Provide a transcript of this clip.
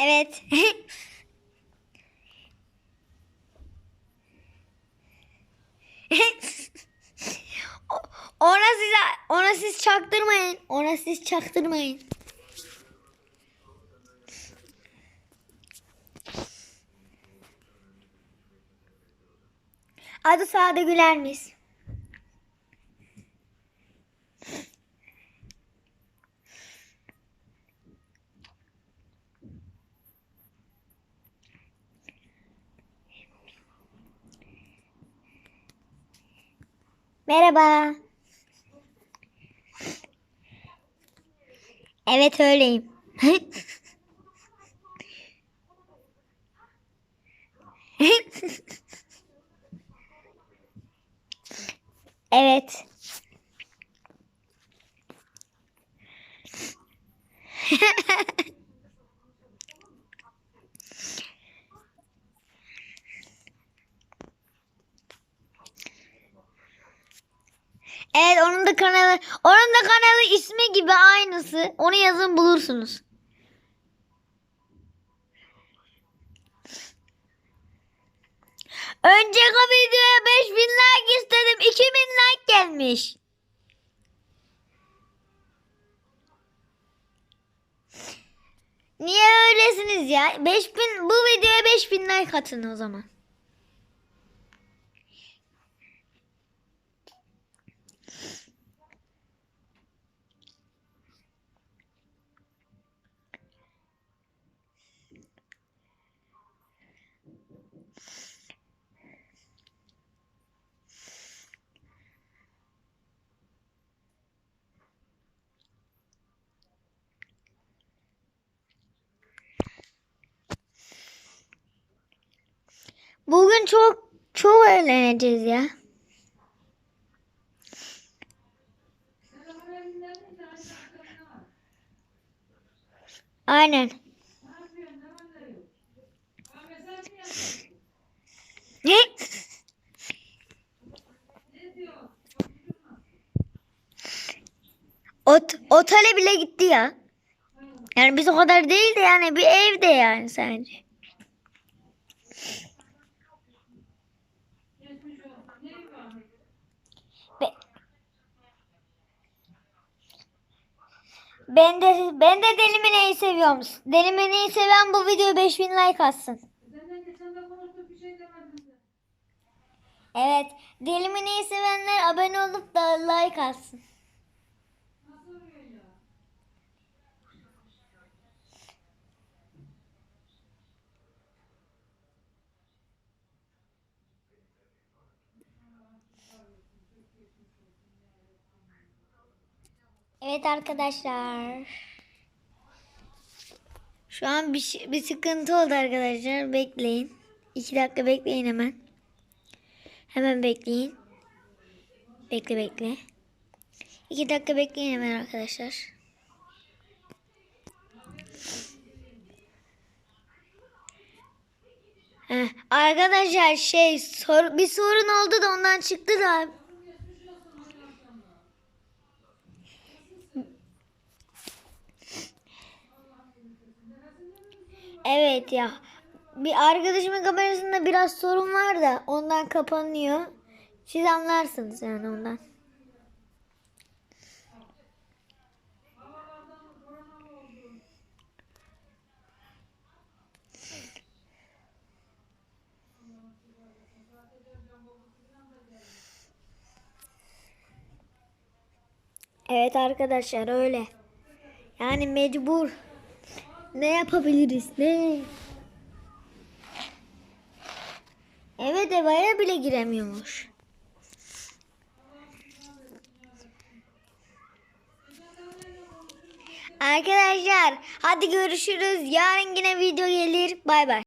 Evet. Ona siz ona siz çaktırmayın. Ona siz çaktırmayın. Adı Sade Gülermiş. Merhaba. Evet öyleyim. evet. Onun da kanalı onun da kanalı ismi gibi aynısı. Onu yazın bulursunuz. Önceki videoya 5000 like istedim. 2000 like gelmiş. Niye öylesiniz ya? 5000 bu videoya 5000 like atın o zaman. Bugün çok çok eğleneceğiz ya. Aynen. Ne? Ot, otele bile gitti ya. Yani biz o kadar değil de yani bir evde yani sadece. Ben de ben de Deli Mine'yi seviyorum. Deli Mine'yi seven bu videoya 5000 like atsın. Evet. Deli Mine'yi sevenler abone olup da like atsın. Evet arkadaşlar. Şu an bir, şey- bir sıkıntı oldu arkadaşlar. Bekleyin. İki dakika bekleyin hemen. Hemen bekleyin. Bekle bekle. İki dakika bekleyin hemen arkadaşlar. Heh, arkadaşlar şey sor, bir sorun oldu da ondan çıktı da Evet ya. Bir arkadaşımın kamerasında biraz sorun var da ondan kapanıyor. Siz anlarsınız yani ondan. Evet arkadaşlar öyle. Yani mecbur. Ne yapabiliriz? Ne? Evet evaya bile giremiyormuş. Arkadaşlar hadi görüşürüz. Yarın yine video gelir. Bay bay.